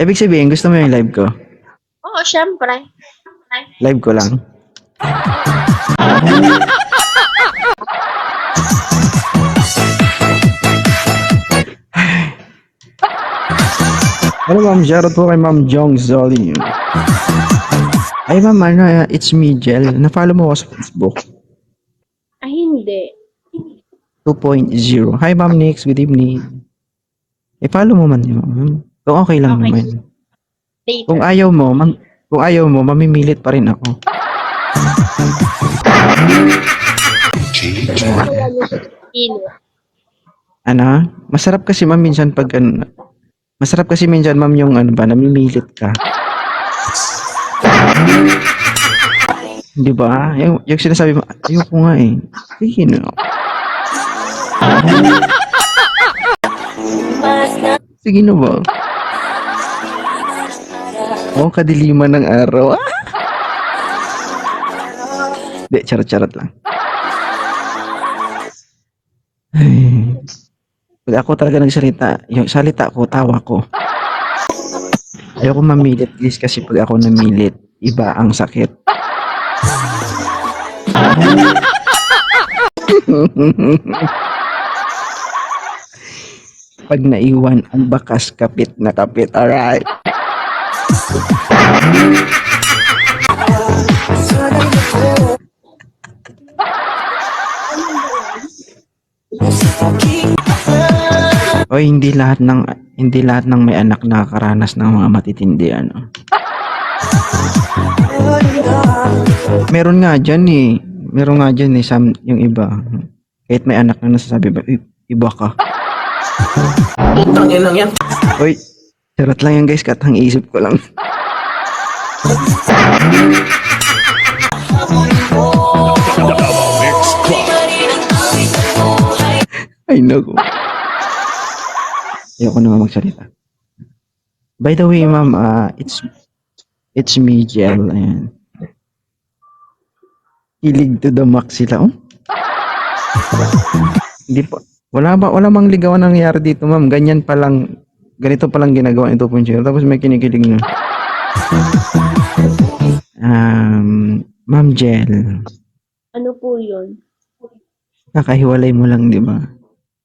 Ibig sabihin, gusto mo yung live ko? Oo, syempre. Live ko lang. Hello ma'am, shoutout po kay ma'am Jong Zoli. Ay ma'am, ano, uh, it's me, Jel. Na-follow mo ako sa Facebook. Ay, hindi. 2.0. Hi ma'am Nix, good evening. I-follow mo man yun. ma'am. Kung okay lang Okay. naman. Later. Kung ayaw mo, mam kung ayaw mo, mamimilit pa rin ako. Ano? Masarap kasi ma'am minsan pag ano, masarap kasi minsan ma'am yung ano ba, namimilit ka. Di ba? Yung, yung sinasabi mo, ayoko nga eh. Sige na. Sige na ba? Oh, kadiliman ng araw. Ah! Di, charot-charot lang. Ay. Pag ako talaga nagsalita, yung salita ko, tawa ko. Ayoko mamilit, please, kasi pag ako namilit, iba ang sakit. pag naiwan ang bakas kapit na kapit, alright? O hindi lahat ng hindi lahat ng may anak nakakaranas ng mga matitindi ano. Meron nga diyan eh. Meron nga diyan eh some, yung iba. Kahit may anak na nasasabi ba, "Uy, iba ka. Tangin lang yan. Oy, charot lang yan guys, katang isip ko lang. Ay, naku. Ayoko naman magsalita. By the way, ma'am, ah, it's it's me, Jel. Ayan. Kilig to the max sila. Oh? Hindi pa. Wala ba, wala mang ligawan nangyayari dito, ma'am. Ganyan pa lang, ganito pa lang ginagawa ito po Tapos may kinikilig na. Um, ma'am Jel, Ano po yun? nakahiwalay mo lang, di ba?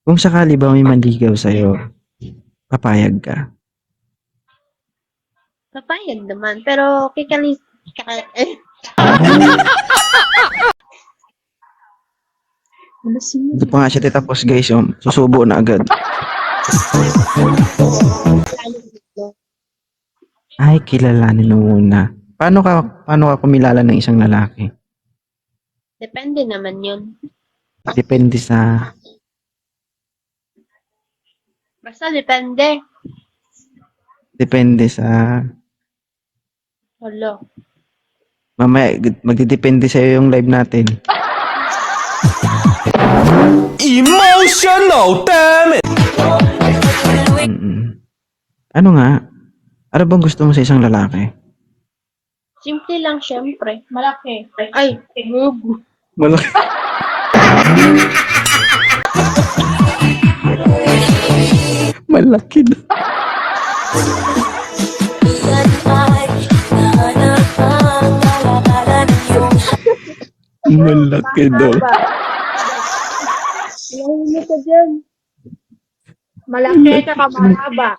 Kung sakali ba may manligaw sa'yo, papayag ka. Papayag naman. Pero kikali... Kaka, eh. Ito pa nga siya titapos guys, um, susubo na agad. Ay, kilalanin mo muna. Paano ka, paano ka kumilala ng isang lalaki? Depende naman yun. Depende sa, Basta depende. depende sa, Hello. mamaya, magdidepende sa'yo yung live natin. Emotional! Mm-mm. Ano nga? Ano bang gusto mo sa isang lalaki? Simple lang, syempre. Malaki. Ay, mugo. Malaki. Malaki na. Malaki daw. Ilang ka dyan. Malaki ka ka mahaba.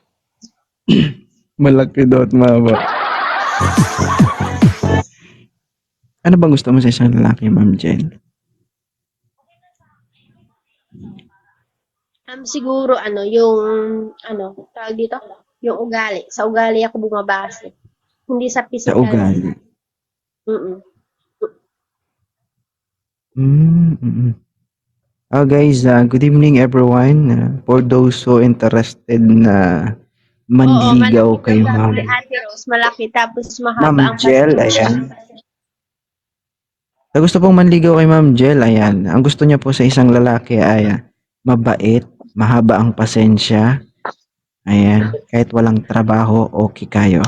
Malaki daw at mahaba. Ano bang gusto mo sa isang lalaki, Ma'am Jen? Um, siguro, ano, yung, ano, tawag dito, yung ugali. Sa ugali ako bumabase. Hindi sa Sa physical. ugali. Mm-mm. Mm, mm, Oh guys, uh, good evening everyone. Uh, for those who interested na manligaw malaki kay ka, Ma'am Ate Rose, malaki. Tapos mahaba Ma'am ang Jel, ayan. Sa gusto pong manligaw kay Ma'am Jel, ayan. Ang gusto niya po sa isang lalaki ay ah, mabait, mahaba ang pasensya. Ayan. Kahit walang trabaho, okay kayo.